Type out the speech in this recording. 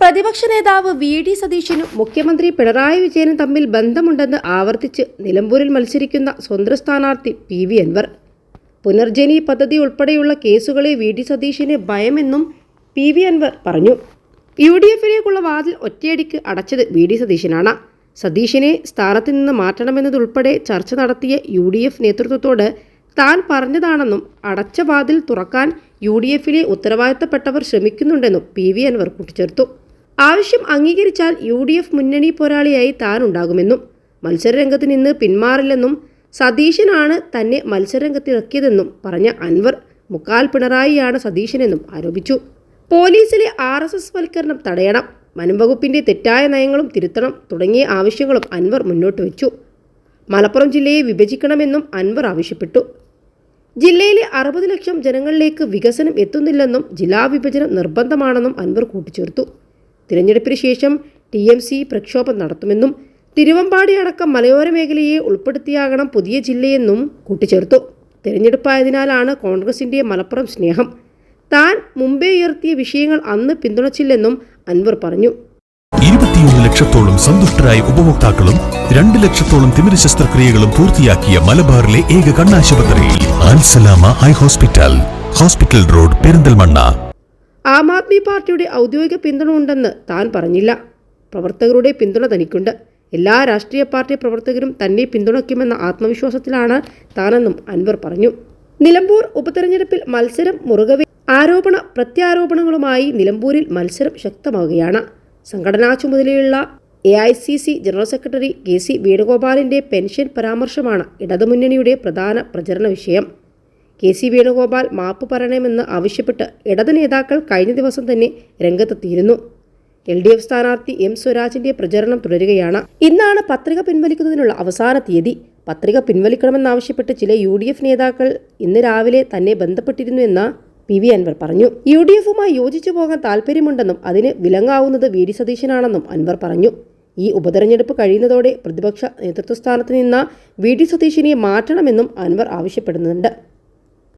പ്രതിപക്ഷ നേതാവ് V D സതീശനും മുഖ്യമന്ത്രി പിണറായി വിജയനും തമ്മിൽ ബന്ധമുണ്ടെന്ന് ആവർത്തിച്ച് നിലമ്പൂരിൽ മത്സരിക്കുന്ന സ്വതന്ത്ര സ്ഥാനാർത്ഥി പി വി അൻവർ. പുനർജനി പദ്ധതി ഉൾപ്പെടെയുള്ള കേസുകളെ വി ഡി സതീശന് ഭയമെന്നും പി വി അൻവർ പറഞ്ഞു. യു ഡി എഫിലേക്കുള്ള വാതിൽ ഒറ്റയടിക്ക് അടച്ചത് വി ഡി സതീശനാണ്. സതീശനെ സ്ഥാനത്ത് നിന്ന് മാറ്റണമെന്നതുൾപ്പെടെ ചർച്ച നടത്തിയ യു ഡി എഫ് നേതൃത്വത്തോട് താൻ പറഞ്ഞതാണെന്നും അടച്ച വാതിൽ തുറക്കാൻ യു ഡി എഫിലെ ഉത്തരവാദിത്തപ്പെട്ടവർ ശ്രമിക്കുന്നുണ്ടെന്നും പി വി അൻവർ കൂട്ടിച്ചേർത്തു. ആവശ്യം അംഗീകരിച്ചാൽ യു ഡി എഫ് മുന്നണി പോരാളിയായി താനുണ്ടാകുമെന്നും മത്സരരംഗത്ത് നിന്ന് പിന്മാറില്ലെന്നും സതീശനാണ് തന്നെ മത്സരരംഗത്തിറക്കിയതെന്നും പറഞ്ഞ അൻവർ മുക്കാൽ പിണറായിയാണ് സതീശനെന്നും ആരോപിച്ചു. പോലീസിലെ ആർ എസ് എസ് വൽക്കരണം തടയണം വനംവകുപ്പിന്റെ തെറ്റായ നയങ്ങളും തിരുത്തണം തുടങ്ങിയ ആവശ്യങ്ങളും അൻവർ മുന്നോട്ട് വെച്ചു. മലപ്പുറം ജില്ലയെ വിഭജിക്കണമെന്നും അൻവർ ആവശ്യപ്പെട്ടു. ജില്ലയിലെ അറുപത് ലക്ഷം ജനങ്ങളിലേക്ക് വികസനം എത്തുന്നില്ലെന്നും ജില്ലാ വിഭജനം നിർബന്ധമാണെന്നും അൻവർ കൂട്ടിച്ചേർത്തു. തിരഞ്ഞെടുപ്പിന് ശേഷം ടി എം സി പ്രക്ഷോഭം നടത്തുമെന്നും തിരുവമ്പാടി അടക്കം മലയോര മേഖലയെ ഉൾപ്പെടുത്തിയാകണം പുതിയ ജില്ലയെന്നും കൂട്ടിച്ചേർത്തു. തിരഞ്ഞെടുപ്പായതിനാലാണ് കോൺഗ്രസിന്റെ മലപ്പുറം സ്നേഹം. താൻ മുമ്പേ ഉയർത്തിയ വിഷയങ്ങൾ അന്ന് പിന്തുണച്ചില്ലെന്നും അൻവർ പറഞ്ഞു. ഇരുപത്തിയൊന്ന് ലക്ഷത്തോളം സന്തുഷ്ടരായ ഉപഭോക്താക്കളും രണ്ട് ലക്ഷത്തോളം തിമിര ശസ്ത്രക്രിയകളും പൂർത്തിയാക്കിയ മലബാറിലെ ഏക കണ്ണാശുപത്രി Al Salama eye hospital. Hospital road Perinthalmanna. Aam Aadmi പാർട്ടിയുടെ ഔദ്യോഗിക പിന്തുണ ഉണ്ടെന്ന് താൻ പറഞ്ഞില്ല. പ്രവർത്തകരുടെ പിന്തുണ തനിക്കുണ്ട്. എല്ലാ രാഷ്ട്രീയ പാർട്ടി പ്രവർത്തകരും തന്നെ പിന്തുണയ്ക്കുമെന്ന ആത്മവിശ്വാസത്തിലാണ് താനെന്നും അൻവർ പറഞ്ഞു. നിലമ്പൂർ ഉപതെരഞ്ഞെടുപ്പിൽ മത്സരം മുറുകവെ ആരോപണ പ്രത്യാരോപണങ്ങളുമായി നിലമ്പൂരിൽ മത്സരം ശക്തമാവുകയാണ്. സംഘടനാ ചുമതലയുള്ള A I C C general secretary K C വേണുഗോപാലിന്റെ pension പരാമർശമാണ് ഇടതുമുന്നണിയുടെ പ്രധാന പ്രചരണ വിഷയം. കെ സി വേണുഗോപാൽ മാപ്പ് പറയണമെന്ന് ആവശ്യപ്പെട്ട് ഇടത് നേതാക്കൾ കഴിഞ്ഞ ദിവസം തന്നെ രംഗത്തെത്തിയിരുന്നു. എൽ ഡി എഫ് സ്ഥാനാർത്ഥി എം സ്വരാജിന്റെ പ്രചരണം തുടരുകയാണ്. ഇന്നാണ് പത്രിക പിൻവലിക്കുന്നതിനുള്ള അവസാന തീയതി. പത്രിക പിൻവലിക്കണമെന്നാവശ്യപ്പെട്ട് ചില യു ഡി എഫ് നേതാക്കൾ ഇന്ന് രാവിലെ തന്നെ ബന്ധപ്പെട്ടിരുന്നു എന്ന് പി വി അൻവർ പറഞ്ഞു. യു ഡി എഫുമായി യോജിച്ചു പോകാൻ താൽപ്പര്യമുണ്ടെന്നും അതിന് വിലങ്ങാവുന്നത് വി ഡി സതീശനാണെന്നും അൻവർ പറഞ്ഞു. ഈ ഉപതെരഞ്ഞെടുപ്പ് കഴിയുന്നതോടെ പ്രതിപക്ഷ നേതൃത്വ സ്ഥാനത്ത് നിന്ന് വി ഡി സതീശിനെ മാറ്റണമെന്നും അൻവർ ആവശ്യപ്പെടുന്നുണ്ട്.